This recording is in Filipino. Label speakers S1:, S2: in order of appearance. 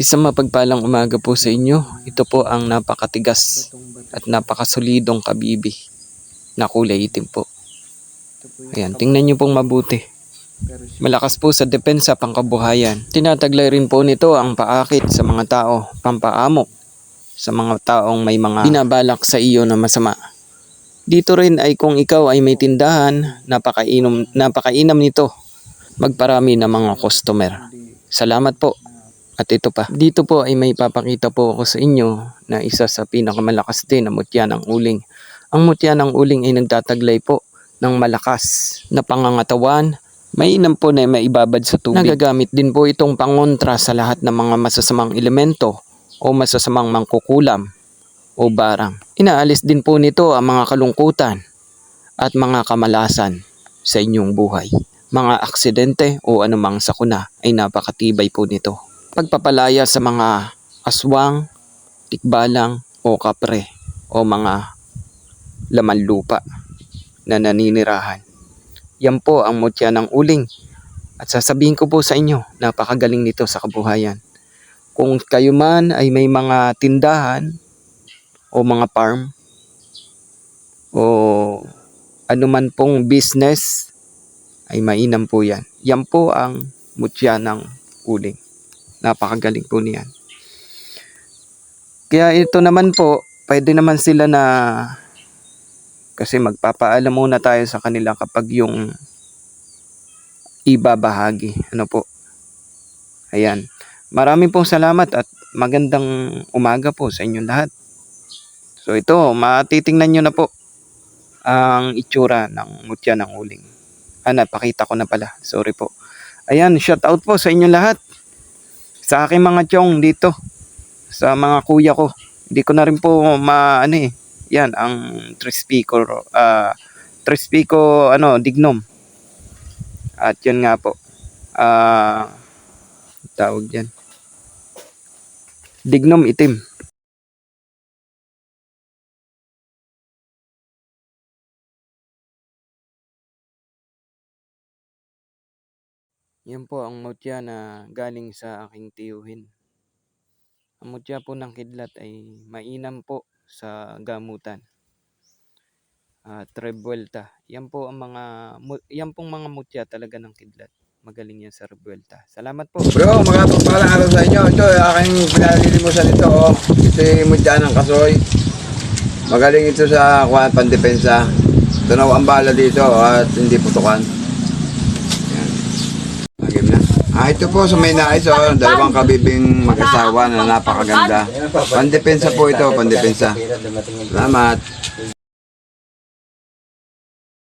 S1: Isang mapagpalang umaga po sa inyo. Ito po ang napakatigas at napakasolidong kabibi na kulay itim po. Ayan, tingnan nyo pong mabuti. Malakas po sa depensa pangkabuhayan. Tinataglay rin po nito ang paakit sa mga tao, pampaamok sa mga taong may mga binabalak sa iyo na masama. Dito rin ay kung ikaw ay may tindahan, napakainom, napakainam nito. Magparami ng mga customer. Salamat po. At ito pa. Dito po ay may papakita po ako sa inyo na isa sa pinakamalakas din na mutya ng uling. Ang mutya ng uling ay nagtataglay po ng malakas na pangangatawan. Mainam po na maibabad sa tubig. Nagagamit din po itong pangontra sa lahat ng mga masasamang elemento o masasamang mangkukulam o barang. Inaalis din po nito ang mga kalungkutan at mga kamalasan sa inyong buhay. Mga aksidente o anumang sakuna ay napakatibay po nito. Pagpapalaya sa mga aswang, tikbalang o kapre o mga laman lupa na naninirahan. Yan po ang mutya ng uling. At sasabihin ko po sa inyo, napakagaling nito sa kabuhayan. Kung kayo man ay may mga tindahan o mga farm o anuman pong business ay mainam po yan. Yan po ang mutya ng uling. Napakagaling po niyan. Kaya ito naman po, pwede naman sila na kasi magpapaalam muna tayo sa kanila kapag yung ibabahagi. Ano po? Ayan. Maraming pong salamat at magandang umaga po sa inyong lahat. So ito, matitingnan nyo na po ang itsura ng mutya ng uling. Ah, napakita ko na pala. Sorry po. Ayan, shout out po sa inyong lahat. Sa aking mga tiyong dito. Sa mga kuya ko. Hindi ko na rin po ma, ano eh. Yan, ang Trespico, ah, Trespico, ano, Dignom. At yun nga po. Ah, tawag dyan. Dignom itim. Yan po ang mutya na galing sa aking tiyuhin. Ang mutya po ng kidlat ay mainam po sa gamutan. At rebuelta. Yan po ang mga yan pong mga mutya talaga ng kidlat. Magaling yan sa rebuelta. Salamat po.
S2: Bro, mga pagpalang araw sa inyo. Ito, aking pinalilimusan ito. Oh. Ito yung mudya ng kasoy. Magaling ito sa kuwan, pandepensa. Tunaw ang bala dito at hindi putukan. Yan. Agim na. Ah, ito po sa may nais, oh, dalawang kabibing mag-asawa na napakaganda. Pandepensa po ito, pandepensa. Salamat.